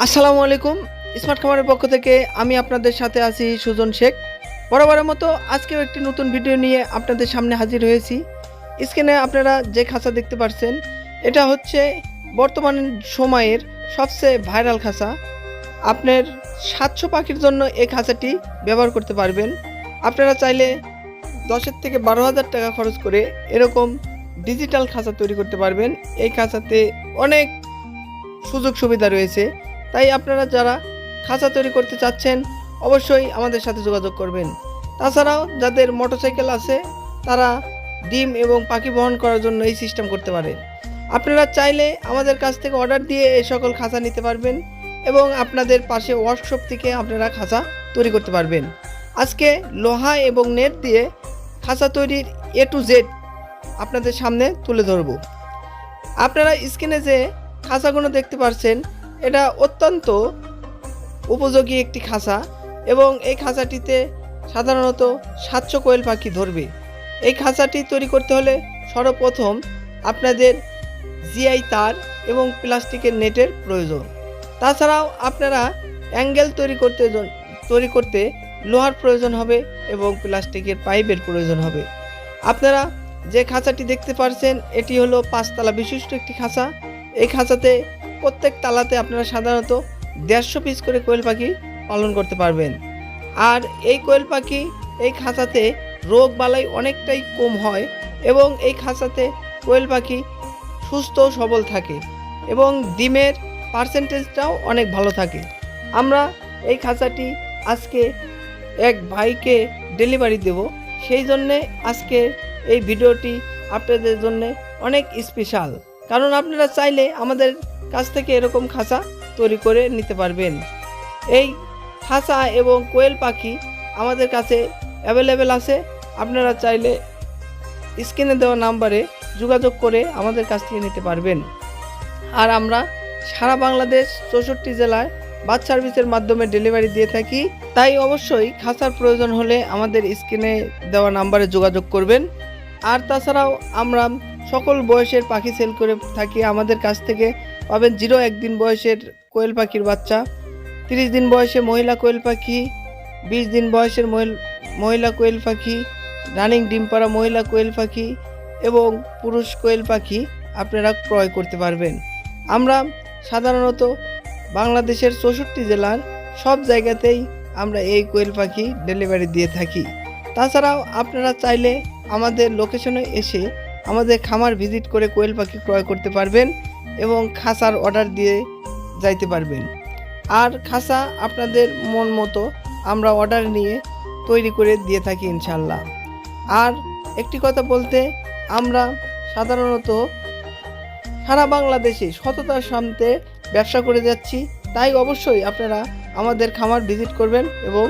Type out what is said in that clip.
আসসালামু আলাইকুম, স্মার্ট খামারের পক্ষ থেকে আমি আপনাদের সাথে আছি সুজন শেখ। বরাবরের মতো আজকেও একটি নতুন ভিডিও নিয়ে আপনাদের সামনে হাজির হয়েছি। স্ক্রিনে আপনারা যে খাঁচা দেখতে পাচ্ছেন এটা হচ্ছে বর্তমান সময়ের সবচেয়ে ভাইরাল খাঁচা। আপনার সাতশো পাখির জন্য এই খাঁচাটি ব্যবহার করতে পারবেন। আপনারা চাইলে দশের থেকে বারো হাজার টাকা খরচ করে এরকম ডিজিটাল খাঁচা তৈরি করতে পারবেন। এই খাঁচাতে অনেক সুযোগ সুবিধা রয়েছে। তাই আপনারা যারা খাঁচা তৈরি করতে চাচ্ছেন, অবশ্যই আমাদের সাথে যোগাযোগ করবেন। তাছাড়াও যাদের মোটরসাইকেল আছে, তারা ডিম এবং পাখি বহন করার জন্য এই সিস্টেম করতে পারে আপনারা চাইলে আমাদের কাছ থেকে অর্ডার দিয়ে এই সকল খাঁচা নিতে পারবেন এবং আপনাদের পাশে ওয়ার্কশপ থেকে আপনারা খাঁচা তৈরি করতে পারবেন। আজকে লোহা এবং নেট দিয়ে খাঁচা তৈরির এ টু জেড আপনাদের সামনে তুলে ধরবো। আপনারা স্ক্রিনে যে খাঁচাগুলো দেখতে পাচ্ছেন এটা অত্যন্ত উপযোগী একটি খাঁচা এবং এই খাঁচাটিতে সাধারণত সাতশো কোয়েল পাখি ধরবে। এই খাঁচাটি তৈরি করতে হলে সর্বপ্রথম আপনাদের জিআই তার এবং প্লাস্টিকের নেটের প্রয়োজন। তাছাড়াও আপনারা অ্যাঙ্গেল তৈরি করতে তৈরি করতে লোহার প্রয়োজন হবে এবং প্লাস্টিকের পাইপের প্রয়োজন হবে। আপনারা যে খাঁচাটি দেখতে পারছেন, এটি হলো পাঁচতলা বিশিষ্ট একটি খাঁচা। এই খাঁচাতে প্রত্যেক তালাতে আপনারা সাধারণত দেড়শো পিস করে কোয়েল পাখি পালন করতে পারবেন। আর এই কোয়েল পাখি, এই খাঁচাতে রোগ বালাই অনেকটাই কম হয় এবং এই খাঁচাতে কোয়েল পাখি সুস্থ সবল থাকে এবং ডিমের পার্সেন্টেজটাও অনেক ভালো থাকে। আমরা এই খাঁচাটি আজকে এক ভাইকে ডেলিভারি দেব। সেই জন্যে আজকে এই ভিডিওটি আপনাদের জন্য অনেক স্পেশাল কারণ আপনারা চাইলে আমাদের কাছ থেকে এরকম খাঁচা তৈরি করে নিতে পারবেন। এই খাঁচা এবং কোয়েল পাখি আমাদের কাছে অ্যাভেলেবেল আছে। আপনারা চাইলে স্ক্রিনে দেওয়া নাম্বারে যোগাযোগ করে আমাদের কাছ থেকে নিতে পারবেন। আর আমরা সারা বাংলাদেশ চৌষট্টি জেলায় বাস সার্ভিসের মাধ্যমে ডেলিভারি দিয়ে থাকি। তাই অবশ্যই খাঁচার প্রয়োজন হলে আমাদের স্ক্রিনে দেওয়া নাম্বারে যোগাযোগ করবেন। আর তাছাড়াও আমরা সকল বয়সের পাখি সেল করে থাকি। আমাদের কাছ থেকে পাবেন জিরো একদিন বয়সের কোয়েল পাখির বাচ্চা, তিরিশ দিন বয়সে মহিলা কোয়েল পাখি, বিশ দিন বয়সের মহিল- কোয়েল পাখি, রানিং ডিম পাড়া মহিলা কোয়েল পাখি এবং পুরুষ কোয়েল পাখি আপনারা ক্রয় করতে পারবেন। আমরা সাধারণত বাংলাদেশের চৌষট্টি জেলার সব জায়গাতেই আমরা এই কোয়েল পাখি ডেলিভারি দিয়ে থাকি। তাছাড়াও আপনারা চাইলে আমাদের লোকেশনে এসে আমাদের খামার ভিজিট করে কোয়েল পাখি ক্রয় করতে পারবেন এবং খাসার অর্ডার দিয়ে যাইতে পারবেন। আর খাসা আপনাদের মন মতো আমরা অর্ডার নিয়ে তৈরি করে দিয়ে থাকি ইনশাল্লাহ আর একটি কথা বলতে, আমরা সাধারণত সারা বাংলাদেশে সততার সামনে ব্যবসা করে যাচ্ছি, তাই অবশ্যই আপনারা আমাদের খামার ভিজিট করবেন এবং